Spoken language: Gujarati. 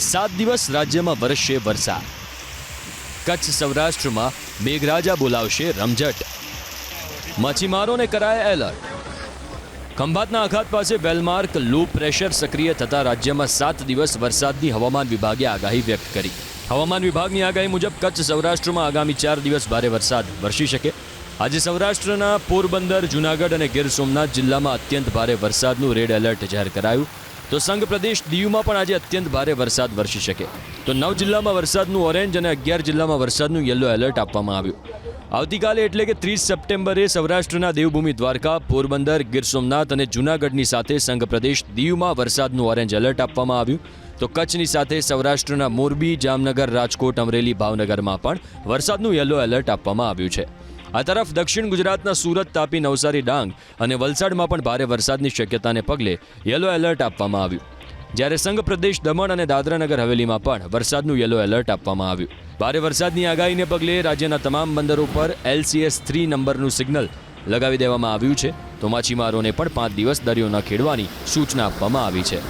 સાત દિવસ રાજ્યમાં વરસશે વરસાદ. કચ્છ સૌરાષ્ટ્રમાં મેઘરાજા બોલાવશે રમઝટ. માછીમારોને કરાય એલર્ટ. ખંભાતના આઘાત પાસે વેલમાર્ક, લો પ્રેશર સક્રિય થતા રાજ્યમાં સાત દિવસ વરસાદની હવામાન વિભાગે આગાહી વ્યક્ત કરી. હવામાન વિભાગની આગાહી મુજબ કચ્છ સૌરાષ્ટ્રમાં આગામી ચાર દિવસ ભારે વરસાદ વરસી શકે. આજે સૌરાષ્ટ્રના પોરબંદર, જૂનાગઢ અને ગીર સોમનાથ જિલ્લામાં અત્યંત ભારે વરસાદનું રેડ એલર્ટ જાહેર કરાયું. તો સંઘ પ્રદેશ દીવમાં પણ આજે અત્યંત ભારે વરસાદ વરસી શકે. તો નવ જિલ્લામાં વરસાદનું ઓરેન્જ અને અગિયાર જિલ્લામાં વરસાદનું યલો એલર્ટ આપવામાં આવ્યું. આવતીકાલે એટલે કે ત્રીસ સપ્ટેમ્બરે સૌરાષ્ટ્રના દેવભૂમિ દ્વારકા, પોરબંદર, ગીર સોમનાથ અને જૂનાગઢની સાથે સંઘ પ્રદેશ દીવમાં વરસાદનું ઓરેન્જ એલર્ટ આપવામાં આવ્યું. તો કચ્છની સાથે સૌરાષ્ટ્રના મોરબી, જામનગર, રાજકોટ, અમરેલી, ભાવનગરમાં પણ વરસાદનું યલો એલર્ટ આપવામાં આવ્યું છે. આ તરફ દક્ષિણ ગુજરાતના સુરત તાપી નવસારી ડાંગ અને વલસાડમાં પણ ભારે વરસાદની શક્યતાને પગલે યલો એલર્ટ આપવામાં આવ્યું. જ્યારે સંઘ પ્રદેશ દમણ અને દાદરાનગર હવેલીમાં પણ વરસાદનું યલો એલર્ટ આપવામાં આવ્યું. ભારે વરસાદની આગાહીને પગલે રાજ્યના તમામ બંદરો પર એલસીએસ થ્રી નંબરનું સિગ્નલ લગાવી દેવામાં આવ્યું છે. તો માછીમારોને પણ પાંચ દિવસ દરિયો ન ખેડવાની સૂચના આપવામાં આવી છે.